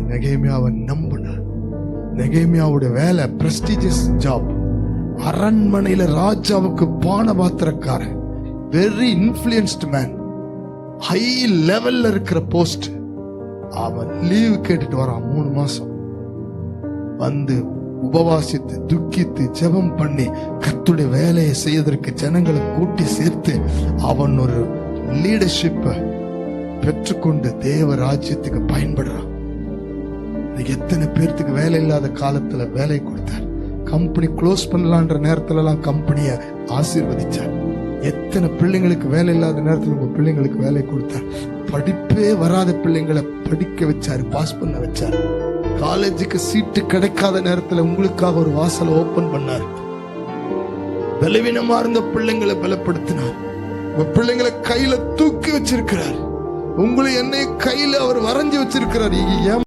நெகேமியாவை நம்பினார் நெகேமியாவுடைய வேலை prestigious job அரண்மனையில ராஜாவுக்கு பான பாத்திரக்காரன் வெரி இன்ஃபுளுன்ஸ்டு மேன் ஹை லெவல்ல இருக்கிற போஸ்ட் அவன் லீவு கேட்டுட்டு வரான் மூணு மாசம். வந்து உபவாசித்து துக்கித்து ஜெபம் பண்ணி கத்துடைய வேலையை செய்வதற்கு ஜனங்களை கூட்டி சேர்த்து அவன் ஒரு லீடர்ஷிப்பை பெற்றுக்கொண்டு தேவ ராஜ்யத்துக்கு பயன்படுறான். இன்னைக்கு எத்தனை பேர்த்துக்கு வேலை இல்லாத காலத்துல வேலை கொடுத்தார். கம்பெனி க்ளோஸ் பண்ணலான்ற நேரத்துல எல்லாம் கம்பெனியை ஆசீர்வதிச்சார். எத்தனை பிள்ளைங்களுக்கு வேலை இல்லாத நேரத்துல உங்க பிள்ளைங்களுக்கு வேலை கொடுத்தார். படிப்பே வராத பிள்ளைங்களை படிக்க வச்சாரு பாஸ் பண்ண வச்சார். காலேஜுக்கு சீட்டு கிடைக்காத நேரத்துல உங்களுக்காக ஒரு வாசலை ஓபன் பண்ணார். பலவீனமா இருந்த பிள்ளைங்களை பலப்படுத்தினார். உங்க பிள்ளைங்களை கையில தூக்கி வச்சிருக்கிறார். உங்களை என்னை கையில அவர் வரைஞ்சு வச்சிருக்கிறார். ஏன்